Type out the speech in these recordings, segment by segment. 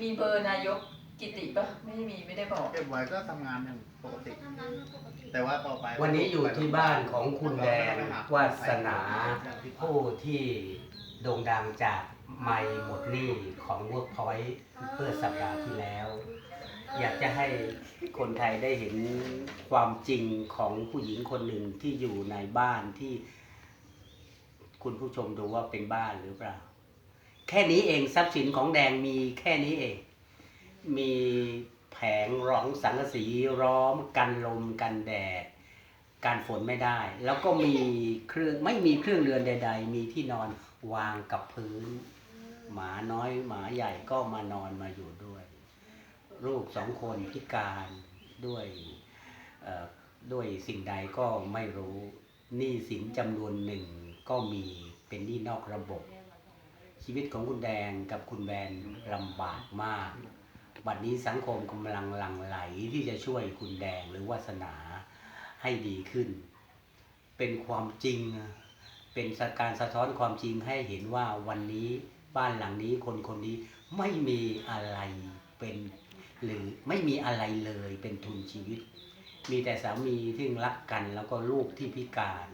มีเบอร์นายกกิติปะไม่มีไม่ได้บอก เก็บไว้ก็ทำงานอย่างปกติทำงานปกติ แต่ว่าต่อไปวันนี้อยู่ที่บ้านของคุณแดงวาสนา ผู้ที่โด่งดังจากไม่หมดหนี้ของ Workpoint เพื่อสัปดาห์ที่แล้ว อยากจะให้คนไทยได้เห็นความจริงของผู้หญิงคนหนึ่งที่อยู่ในบ้านที่ คุณผู้ชมดูว่าเป็นบ้านหรือเปล่า แค่นี้เองทรัพย์สินของแดงมีแค่นี้เอง มีแผงรองสังกะสีร้อมกันลมกันแดดการฝนไม่ได้ แล้วก็มีเครื่องไม่มีเครื่องเรือนใด ๆ มีที่นอนวางกับพื้น หมาน้อยหมาใหญ่ก็มานอนมาอยู่ด้วย ลูกสองคนพิการด้วยด้วยสิ่งใดก็ไม่รู้หนี้สินจำนวนหนึ่งก็มีเป็นหนี้นอกระบบ ชีวิตของคุณแดงกับคุณแบนลำบากมาก บัดนี้สังคมกำลังหลั่งไหลที่จะช่วยคุณแดงหรือวาสนาให้ดีขึ้น เป็นความจริง เป็นการสะท้อนความจริงให้เห็นว่าวันนี้บ้านหลังนี้คนคนนี้ไม่มีอะไรเป็นหรือไม่มีอะไรเลยเป็นทุนชีวิต มีแต่สามีที่รักกันแล้วก็ลูกที่พิการ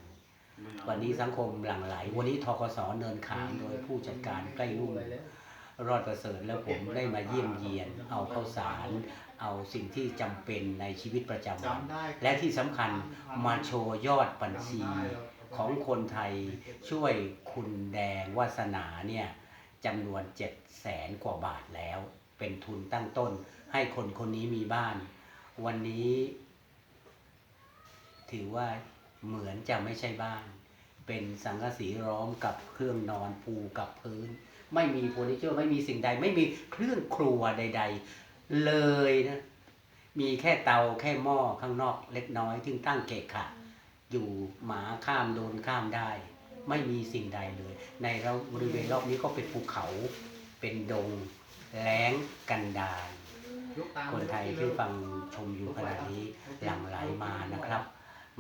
วันนี้สังคมหลั่งไหล วันนี้ทกสเนินขามโดยผู้จัดการใกล้รุ่งรอดประเสริฐแล้วผมได้มาเยี่ยมเยียน เอาข้าวสาร เอาสิ่งที่จำเป็นในชีวิตประจำวันจำได้และที่สำคัญมาโชว์ยอดบัญชีของคนไทยช่วยคุณแดงวาสนาเนี่ยจำนวน7 0 0แสนกว่าบาทแล้ว เป็นทุนตั้งต้น ให้คนคนนี้มีบ้าน วันนี้ ถือว่า เหมือนจะไม่ใช่บ้าน เป็นสังกะสีล้อมกับเครื่องนอนปูกับพื้น ไม่มีเฟอร์นิเจอร์ไม่มีสิ่งใด ไม่มีเครื่องครัวใด ๆ เลยนะมีแค่เตาแค่หม้อข้างนอกเล็กน้อยที่ตั้งเกะขะอยู่หมาข้ามโดนข้ามได้ ไม่มีสิ่งใดเลย ในเราบริเวณรอบนี้ก็เป็นภูเขาเป็นดงแล้งกันดารคนไทยที่ฟังชมอยู่ขณะนี้หลั่งไหลมานะครับ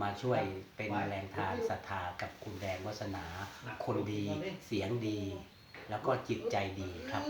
มาช่วยเป็นแรงทานศรัทธากับคุณแดงวัสนา คนดีเสียงดี แล้วก็จิตใจดีครับ